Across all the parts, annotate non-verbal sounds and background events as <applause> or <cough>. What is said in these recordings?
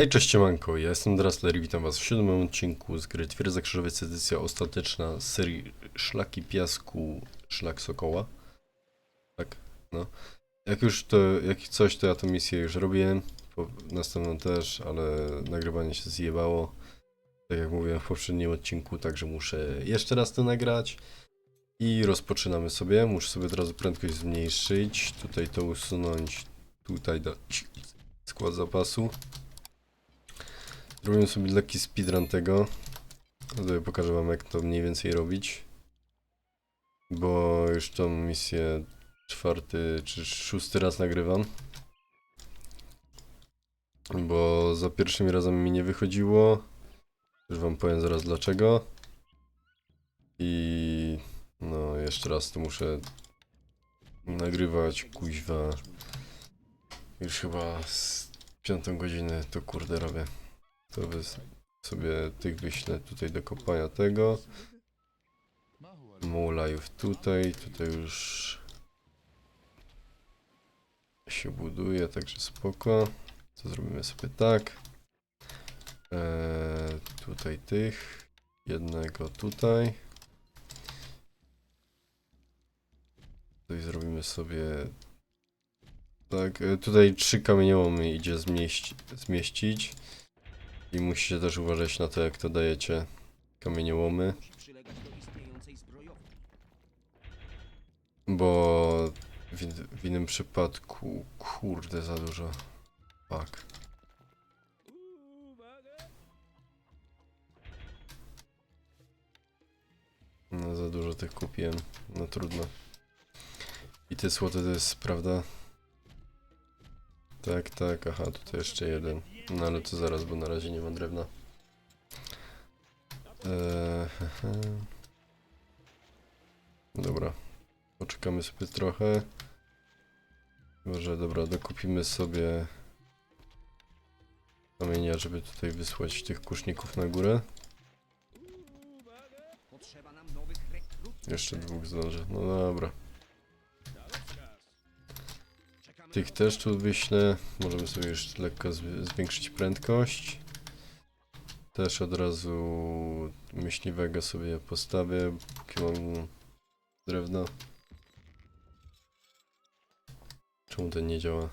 Hej, cześć, manko. Ja jestem Drasler witam was w siódmym odcinku z gry Twierdza Krzyżowiec, edycja ostateczna z serii Szlaki Piasku, Szlak Sokoła. Tak, no. Jak już to, jak coś, to ja tę misję już po, następną też, ale nagrywanie się zjebało. Tak jak mówiłem w poprzednim odcinku, także muszę jeszcze raz to nagrać. I rozpoczynamy sobie. Muszę sobie od razu prędkość zmniejszyć. Tutaj to usunąć. Tutaj dać skład zapasu. Zrobimy sobie lekki speedrun tego. Tutaj pokażę wam jak to mniej więcej robić. Bo już tą misję czwarty czy szósty raz nagrywam. Bo za pierwszym razem mi nie wychodziło. Już wam powiem zaraz dlaczego. I no jeszcze raz to muszę nagrywać kuźwa. Już chyba z piątą godzinę to kurde robię. To sobie tych wyślę tutaj do kopania tego. Mulajów tutaj, tutaj już się buduje, także spoko. To zrobimy sobie tak. Eee, tutaj tych. Jednego tutaj. Tutaj zrobimy sobie tak, e, tutaj trzy kamieniołomy idzie zmieści zmieścić. I musicie też uważać na to, jak to dajecie kamieniołomy, bo w, w innym przypadku, kurde, za dużo. Fuck. No za dużo tych kupiłem, no trudno. I te złote to jest, prawda? Tak, tak, aha, tutaj jeszcze jeden. No ale to zaraz, bo na razie nie ma drewna. Eee. <laughs> Dobra, poczekamy sobie trochę. Może dobra, dokupimy sobie kamienia, żeby tutaj wysłać tych kuszników na górę. Jeszcze dwóch zdążę. No dobra. Tych też tu wyślę. Możemy sobie już lekko zwi- zwiększyć prędkość. Też od razu myśliwego sobie postawię, póki mam drewno. Czemu ten nie działa?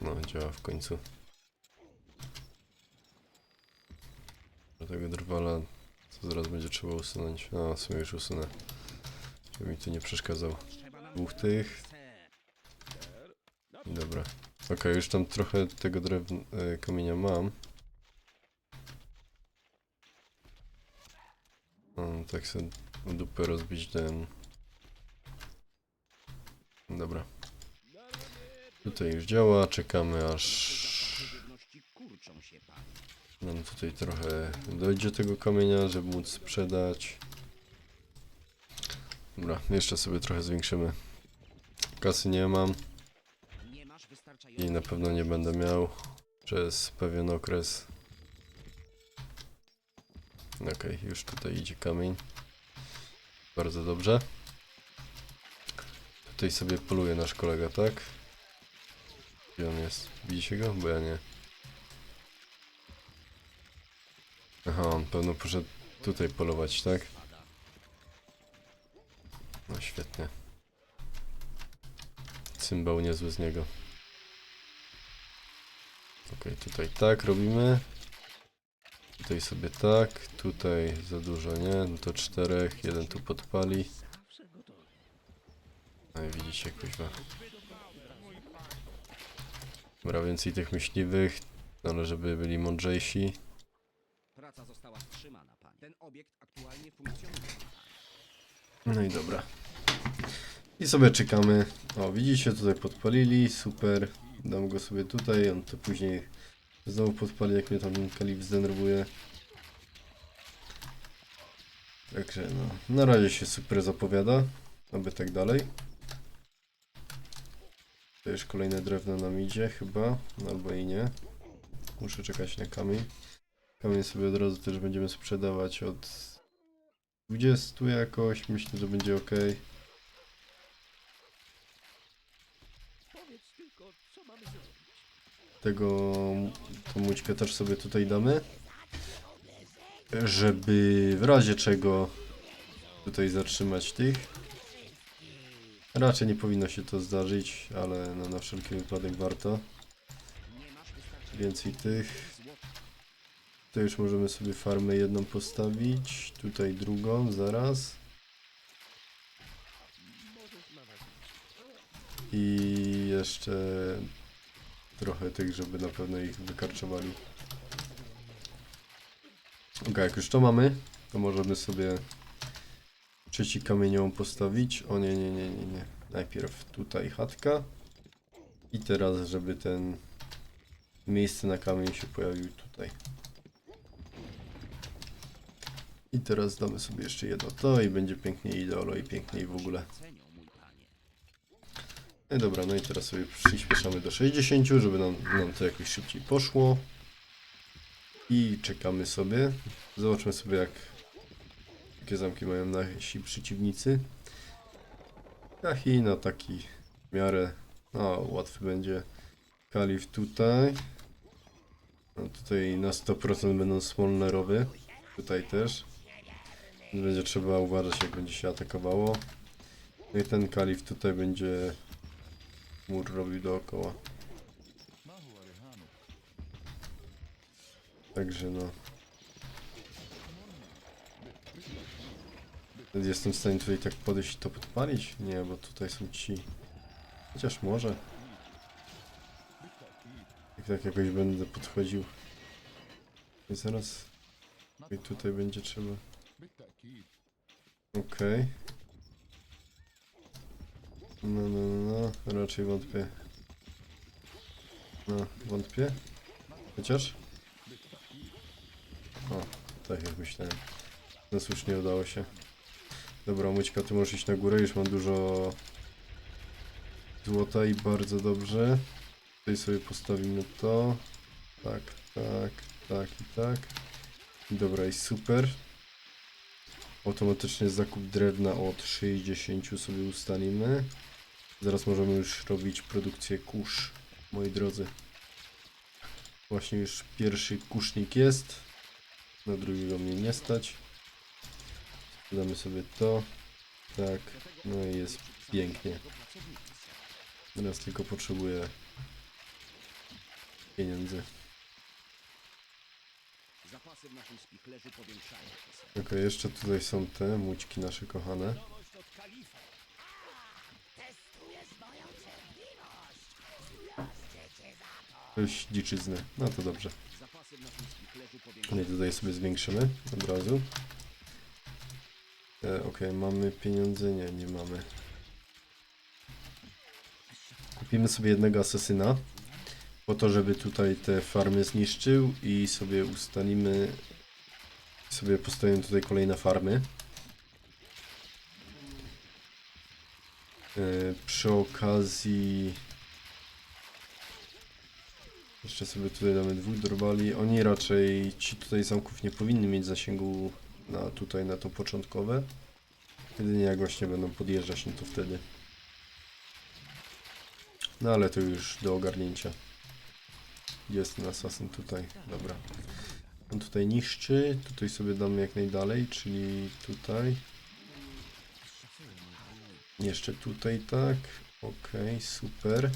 No, działa w końcu. Tego drwala co zaraz będzie trzeba usunąć. W sumie już usunę. Żeby mi tu nie przeszkadzał. Dwóch tych. Dobra. Okej, już tam trochę tego drewna, e, kamienia mam. Mam tak sobie dupę rozbić ten. Dobra. Tutaj już działa, czekamy aż nam tutaj trochę dojdzie tego kamienia, żeby móc sprzedać. Dobra, jeszcze sobie trochę zwiększymy. Kasy nie mam. I na pewno nie będę miał przez pewien okres. Okej, już tutaj idzie kamień. Bardzo dobrze. Tutaj sobie poluje nasz kolega, tak? Gdzie on jest? Widzicie go? Bo ja nie. Aha, on pewno poszedł tutaj polować, tak? No świetnie. Cymbał niezły z niego. Okej, tutaj tak robimy. Tutaj sobie tak, tutaj za dużo nie, no to czterech, jeden tu podpali. No i widzicie, kuźwa. Dobra, więcej tych myśliwych, ale żeby byli mądrzejsi. Praca została wstrzymana pan. Ten obiekt aktualnie funkcjonuje. No i dobra. I sobie czekamy. O, widzicie, tutaj podpalili, super. Dam go sobie tutaj, on to później znowu podpali, jak mnie tam kalif zdenerwuje. Także no, na razie się super zapowiada, aby tak dalej. To już kolejne drewno nam idzie chyba, albo i nie. Muszę czekać na kamień. Kamień sobie od razu też będziemy sprzedawać od 20 jakoś, myślę, że będzie ok. Powiedz tylko, co mamy zrobić. Tego, tą mućkę też sobie tutaj damy. Żeby w razie czego tutaj zatrzymać tych. Raczej nie powinno się to zdarzyć, ale no, na wszelki wypadek warto. Więcej tych. To już możemy sobie farmę jedną postawić. Tutaj drugą, zaraz. I jeszcze trochę tych, żeby na pewno ich wykarczowali. Ok, jak już to mamy, to możemy sobie trzeci kamienią postawić. O nie, nie, nie, nie, nie. Najpierw tutaj chatka. I teraz, żeby ten miejsce na kamień się pojawił tutaj. I teraz damy sobie jeszcze jedno to i będzie pięknie ideolo i piękniej w ogóle. No dobra, no i teraz sobie przyspieszamy do 60, żeby nam, nam to jakoś szybciej poszło. I czekamy sobie. Zobaczmy sobie jak jakie zamki mają nasi przeciwnicy. Kahi na taki w miarę no, łatwy będzie kalif tutaj. No, tutaj na 100% będą smolnerowy. Tutaj też. Będzie trzeba uważać jak będzie się atakowało. No i ten kalif tutaj będzie mur robił dookoła. Także no. Jestem w stanie tutaj tak podejść i to podpalić? Nie, bo tutaj są ci. Chociaż może. Jak tak jakoś będę podchodził. I zaraz. I tutaj będzie trzeba. Okej. No, no, no, no, raczej wątpię. No, wątpię. Chociaż? O, tak jak myślałem. No słusznie udało się. Dobra, Mućka, ty możesz iść na górę, już mam dużo złota i bardzo dobrze. Tutaj sobie postawimy to. Tak, tak, tak i tak. Dobra, i super. Automatycznie zakup drewna od 60 sobie ustalimy. Zaraz możemy już robić produkcję kurz, moi drodzy. Właśnie już pierwszy kusznik jest. Na drugiego mnie nie stać. Damy sobie to. Tak. No i jest pięknie. Teraz tylko potrzebuję pieniędzy. Ok, jeszcze tutaj są te mućki nasze kochane. Coś dziczyzny. No to dobrze. I tutaj sobie zwiększymy od razu. E, ok, mamy pieniądze? Nie, nie mamy. Kupimy sobie jednego asesyna. Po to, żeby tutaj te farmy zniszczył i sobie ustalimy sobie postawimy tutaj kolejne farmy. E, przy okazji jeszcze sobie tutaj damy dwóch drwali. Oni raczej, ci tutaj zamków nie powinni mieć zasięgu na tutaj, na to początkowe. Jedynie jak właśnie będą podjeżdżać, no to wtedy. No ale to już do ogarnięcia. Jest ten asasyn tutaj, dobra. On tutaj niszczy, tutaj sobie damy jak najdalej, czyli tutaj. Jeszcze tutaj, tak. Okej, super.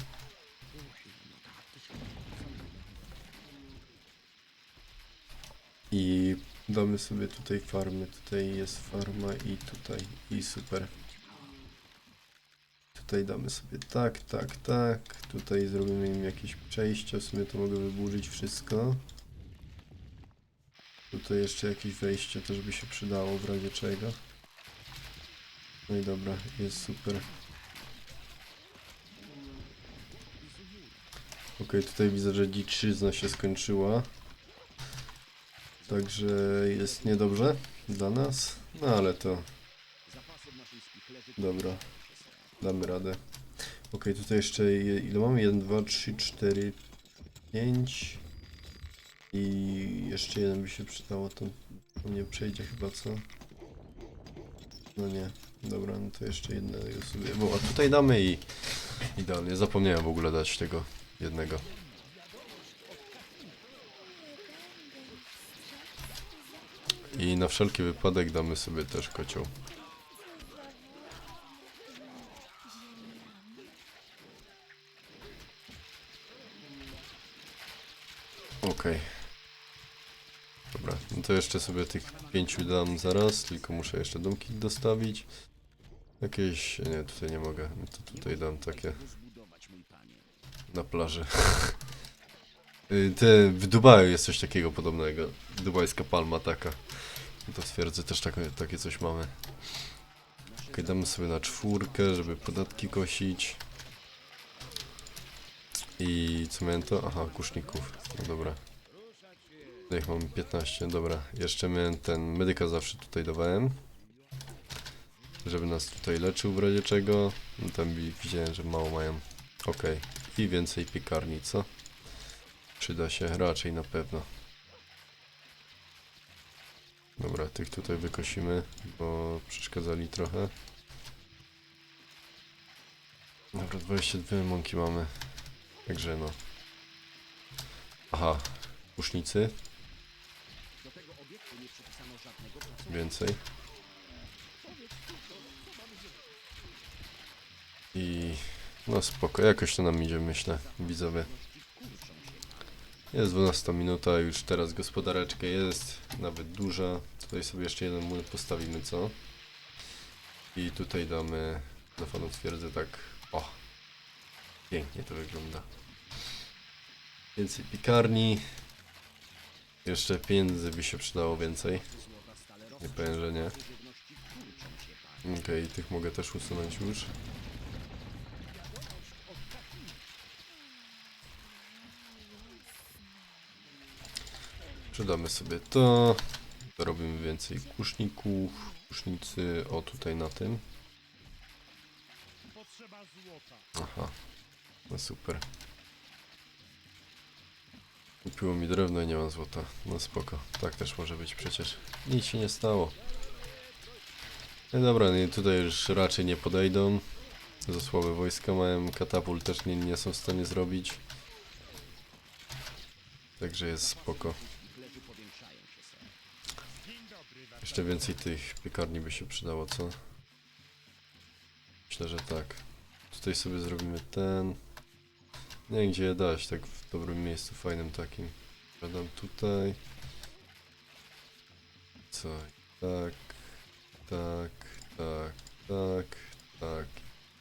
I damy sobie tutaj farmy. Tutaj jest farma i tutaj. I super. Tutaj damy sobie tak, tak, tak. Tutaj zrobimy im jakieś przejście. W sumie to mogę wyburzyć wszystko. Tutaj jeszcze jakieś wejście też by się przydało w razie czego. No i dobra, jest super. Ok, tutaj widzę, że dziczyzna się skończyła. Także jest niedobrze dla nas. No ale to dobra. Damy radę. Ok, tutaj jeszcze je- ile mamy? 1, 2, 3, 4, 5. I jeszcze jeden by się przydało. To, to nie przejdzie chyba, co? No nie. Dobra, no to jeszcze jednego sobie. Bo a tutaj damy i idealnie. Zapomniałem w ogóle dać tego jednego. I na wszelki wypadek damy sobie też kocioł. Okej. Dobra, no to jeszcze sobie tych pięciu dam zaraz, tylko muszę jeszcze domki dostawić. Jakieś, nie, tutaj nie mogę, no to tutaj dam takie na plaży. <laughs> Y, Te, w Dubaju jest coś takiego podobnego. Dubajska palma taka. No To twierdzę, też takie, takie coś mamy. Ok, damy sobie na czwórkę, żeby podatki kosić. I co miałem to? Aha, kuszników. No dobra. Tutaj ich mamy 15, dobra. Jeszcze miałem ten medyka zawsze tutaj dawałem. Żeby nas tutaj leczył w razie czego. No tam wi- widziałem, że mało mają. Okej. I więcej piekarni, co? Przyda się raczej na pewno. Dobra, tych tutaj wykosimy, bo przeszkadzali trochę. Dobra, 22 mąki mamy. Także no. Aha, pusznicy, więcej. I no spoko, jakoś to nam idzie, myślę, widzowie. Jest 12 minuta, już teraz gospodareczka jest nawet duża. Tutaj sobie jeszcze jeden młyn postawimy, co? I tutaj damy na fanów twierdzę tak. O! Pięknie to wygląda. Więcej piekarni. Jeszcze pieniędzy by się przydało więcej. Nie powiem, że nie. Okej, tych mogę też usunąć już. Przydamy sobie to. Robimy więcej kuszników. Kusznicy, o tutaj na tym. Aha, no super. Kupiło mi drewno i nie mam złota. No spoko, tak też może być przecież. Nic się nie stało. No dobra, nie, tutaj już raczej nie podejdą. Za słabe wojska mają, katapult też nie, nie są w stanie zrobić. Także jest spoko. Jeszcze więcej tych piekarni by się przydało, co? Myślę, że tak. Tutaj sobie zrobimy ten. Nie wiem gdzie je dać, tak w dobrym miejscu, fajnym takim. Dodam tutaj. Co? Tak, tak, tak, tak, tak,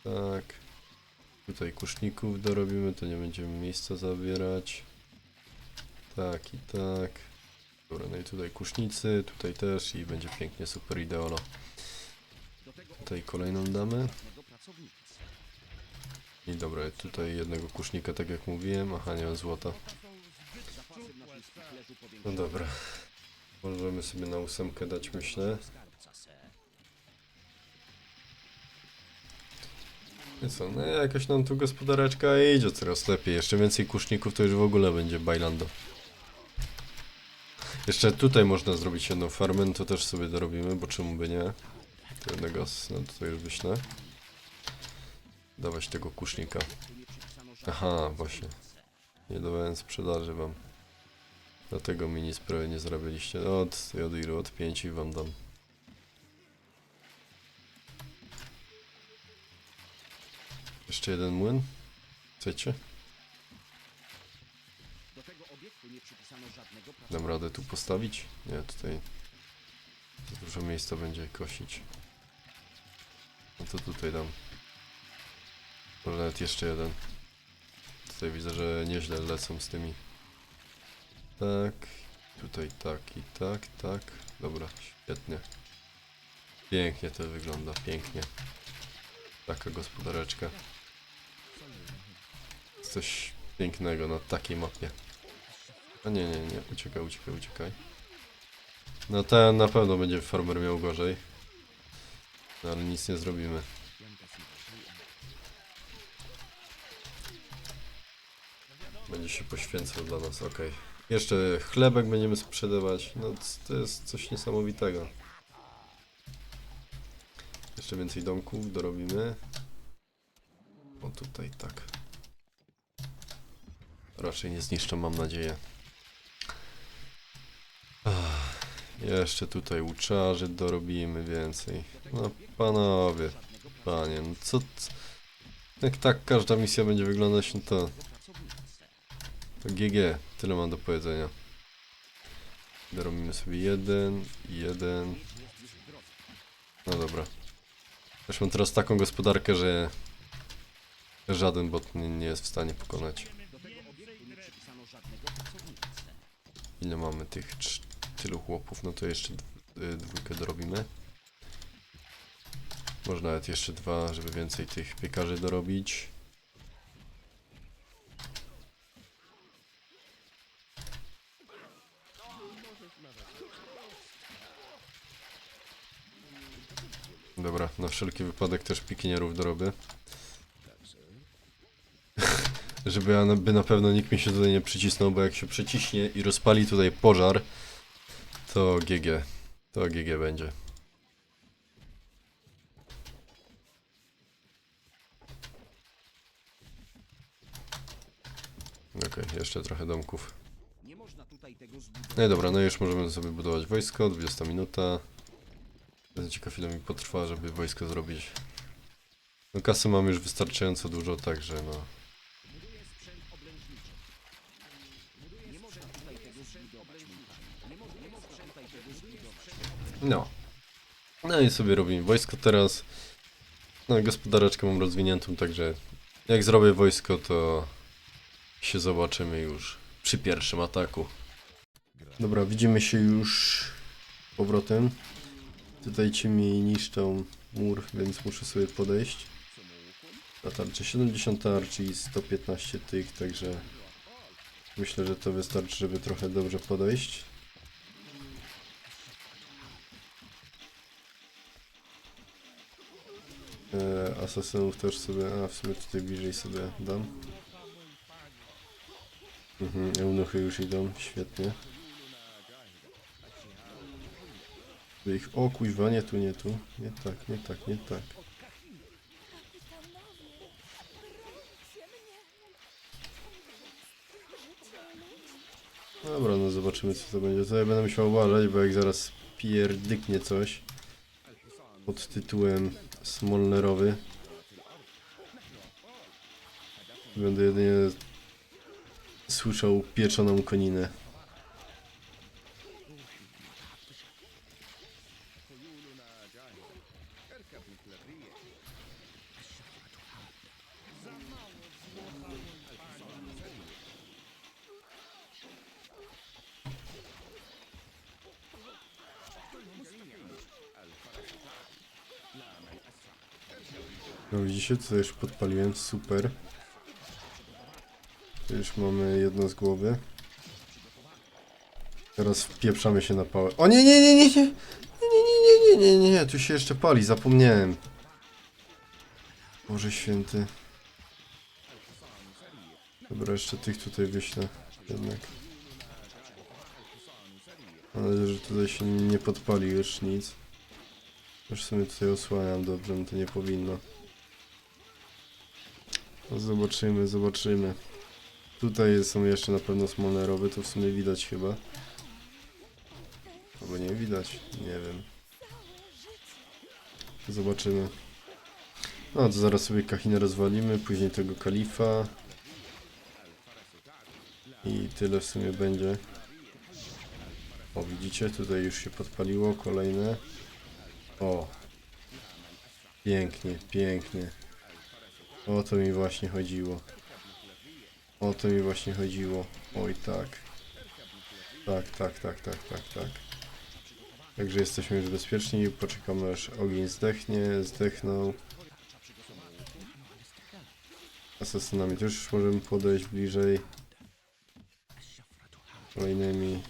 tak. Tutaj kuszników dorobimy, to nie będziemy miejsca zabierać. Tak i tak. Dobra, no i tutaj kusznicy, tutaj też i będzie pięknie, super ideolo. Tutaj kolejną damy. I dobra, tutaj jednego kusznika, tak jak mówiłem. Aha, nie mam złota. No dobra. Możemy sobie na ósemkę dać, myślę. I co, no jakoś nam tu gospodareczka idzie coraz lepiej. Jeszcze więcej kuszników to już w ogóle będzie bailando. Jeszcze tutaj można zrobić jedną farmę, no to też sobie dorobimy, bo czemu by nie? To jednego, no tutaj już wyślę. Dawać tego kusznika. Aha, właśnie. Nie dawałem sprzedaży wam. Dlatego mini sprawy nie zrobiliście. Od, od ilu? Od 5 wam dam. Jeszcze jeden młyn? Chcecie? Do tego obiektu nie przypisano żadnego Dam radę tu postawić? Nie, tutaj dużo miejsca będzie kosić. No to tutaj dam. Może nawet jeszcze jeden. Tutaj widzę, że nieźle lecą z tymi. Tak, tutaj tak i tak, tak. Dobra, świetnie. Pięknie to wygląda, pięknie. Taka gospodareczka. Coś pięknego na takiej mapie. A nie, nie, nie, uciekaj, uciekaj, uciekaj. No ten na pewno będzie farmer miał gorzej. No, ale nic nie zrobimy. Będzie się poświęcał dla nas, okej. Jeszcze chlebek będziemy sprzedawać. No to jest coś niesamowitego. Jeszcze więcej domków dorobimy. O tutaj tak. Raczej nie zniszczą, mam nadzieję. Ach, Jeszcze tutaj uczarzy dorobimy więcej. No panowie, panie, no co... Jak tak każda misja będzie wyglądać, no to... To GG, tyle mam do powiedzenia. Dorobimy sobie jeden, jeden. No dobra. Już mam teraz taką gospodarkę, że żaden bot nie, jest w stanie pokonać. Ile mamy tych tylu chłopów? No to jeszcze y, dwójkę dorobimy. Może nawet jeszcze dwa, żeby więcej tych piekarzy dorobić. Dobra, na wszelki wypadek też pikinierów dorobię. <laughs> Żeby na- by na pewno nikt mi się tutaj nie przycisnął, bo jak się przyciśnie i rozpali tutaj pożar, to GG. To GG będzie. Okej, jeszcze trochę domków. No i dobra, no już możemy sobie budować wojsko, 20 minuta. Będę ciekaw ile mi potrwa, żeby wojsko zrobić. No kasy mam już wystarczająco dużo, także no. Buduje sprzęt obręczniczy. Buduje nie można tutaj tego zbudować. Nie można, nie można tutaj tego zbudować. No. No i sobie robimy wojsko teraz. No gospodareczkę mam rozwiniętą, także jak zrobię wojsko, to się zobaczymy już przy pierwszym ataku. Dobra, widzimy się już powrotem. Tutaj ci mi niszczą mur, więc muszę sobie podejść. Na tarczy 70 tarczy i 115 tych, także myślę, że to wystarczy, żeby trochę dobrze podejść. E, asasynów też sobie, a w sumie tutaj bliżej sobie dam. Mhm, eunuchy już idą, świetnie. Ich, o kuźwa, nie tu, nie tu. Nie tak, nie tak, nie tak. Dobra, no zobaczymy co to będzie. To ja będę musiał uważać, bo jak zaraz pierdyknie coś pod tytułem Smolnerowy. Będę jedynie słyszał pieczoną koninę. No widzicie, tutaj już podpaliłem, super. Tu już mamy jedno z głowy. Teraz wpieprzamy się na pałę. O nie, nie, nie, nie, nie! Nie, nie, nie, nie, nie, nie, nie, tu się jeszcze pali, zapomniałem. Boże święty. Dobra, jeszcze tych tutaj wyślę. Jednak. Mam nadzieję, że tutaj się nie podpali już nic. Już sobie tutaj osłaniam dobrze, no to nie powinno. No zobaczymy, zobaczymy. Tutaj są jeszcze na pewno smolnerowe, to w sumie widać chyba. Albo nie widać, nie wiem. Zobaczymy. No to zaraz sobie Kahinę rozwalimy, później tego kalifa. I tyle w sumie będzie. O widzicie, tutaj już się podpaliło, kolejne. O. Pięknie, pięknie. O to mi właśnie chodziło. O to mi właśnie chodziło. Oj tak. Tak, tak, tak, tak, tak, tak. Także jesteśmy już bezpieczni. Poczekamy aż ogień zdechnie, zdechnął. Asasynami też możemy podejść bliżej. Kolejnymi.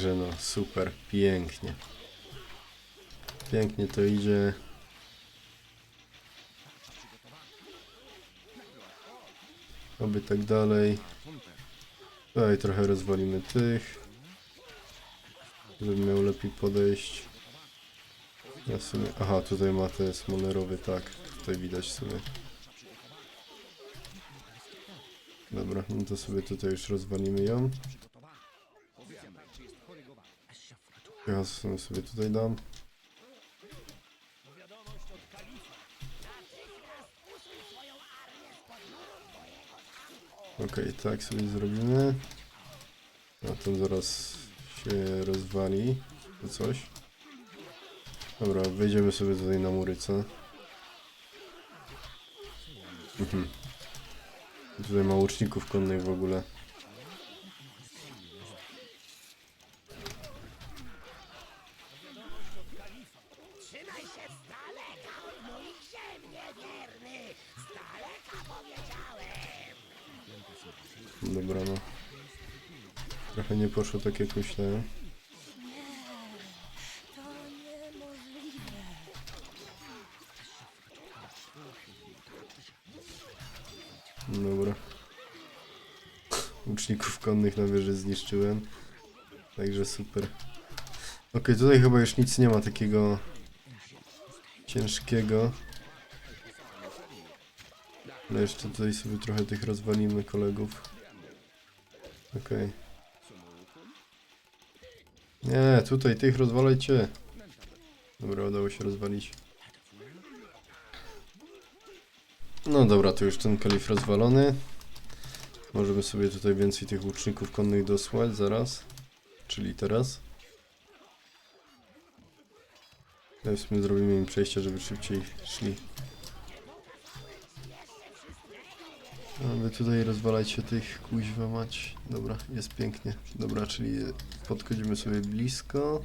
Także no, super, pięknie. Pięknie to idzie. Oby tak dalej. Tutaj trochę rozwalimy tych. Żeby miał lepiej podejść. Ja. Aha, tutaj ma te smolerowy, tak. Tutaj widać sobie. Dobra, no to sobie tutaj już rozwalimy ją. Ja sobie tutaj dam. Okej, tak sobie zrobimy. A to zaraz się rozwali. To coś. Dobra, wejdziemy sobie tutaj na mury, co? Mhm. Tutaj ma łuczników konnych w ogóle. Dobra, no. Trochę nie poszło tak jak myślałem. Niemożliwe. Dobra. Łuczników konnych na wieży zniszczyłem. Także super. Okej, tutaj chyba już nic nie ma takiego ciężkiego. Ale jeszcze tutaj sobie trochę tych rozwalimy kolegów. Okej. Nie, tutaj tych rozwalajcie. Dobra, udało się rozwalić. No dobra, to już ten kalif rozwalony. Możemy sobie tutaj więcej tych łuczników konnych dosłać zaraz. Czyli teraz. W sumie zrobimy im przejście, żeby szybciej szli. A wy tutaj rozwalajcie tych kuźwa mać. Dobra, jest pięknie. Dobra, czyli podchodzimy sobie blisko.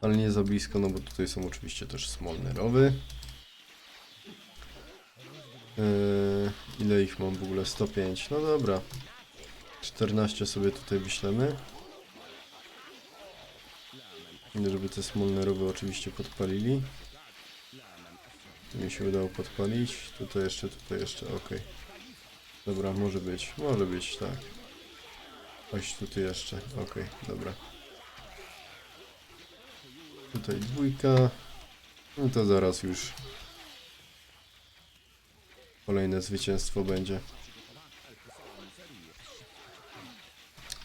Ale nie za blisko, no bo tutaj są oczywiście też smolnerowy. Eee, ile ich mam w ogóle? 105. No dobra. 14 sobie tutaj wyślemy. Żeby te smolnerowe oczywiście podpalili. Mi się udało podpalić. Tutaj jeszcze, tutaj jeszcze, ok. Dobra, może być, może być, tak. Chodź tutaj jeszcze, ok, dobra. Tutaj dwójka. No to zaraz już kolejne zwycięstwo będzie.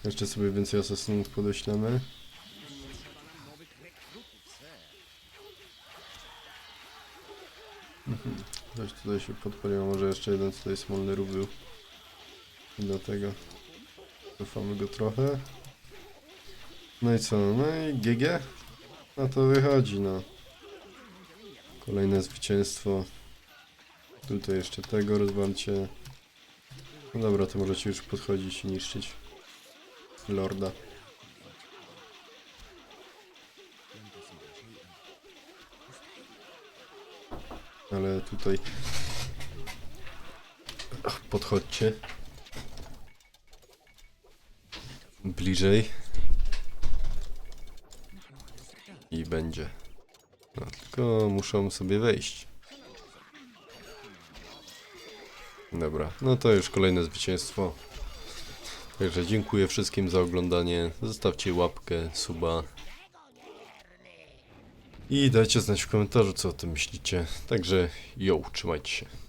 Jeszcze sobie więcej asasynów podeślemy. Mhm. Coś tutaj się podpaliło, może jeszcze jeden tutaj smolny był. I dlatego cofamy go trochę. No i co, no i GG? No to wychodzi, no. Kolejne zwycięstwo. Tutaj jeszcze tego rozwalcie. No dobra, to możecie już podchodzić i niszczyć Lorda. Ale tutaj Ach, podchodźcie bliżej i będzie. No, tylko muszą sobie wejść. Dobra, no to już kolejne zwycięstwo. Także dziękuję wszystkim za oglądanie. Zostawcie łapkę, suba. I dajcie znać w komentarzu, co o tym myślicie. Także, yo, trzymajcie się.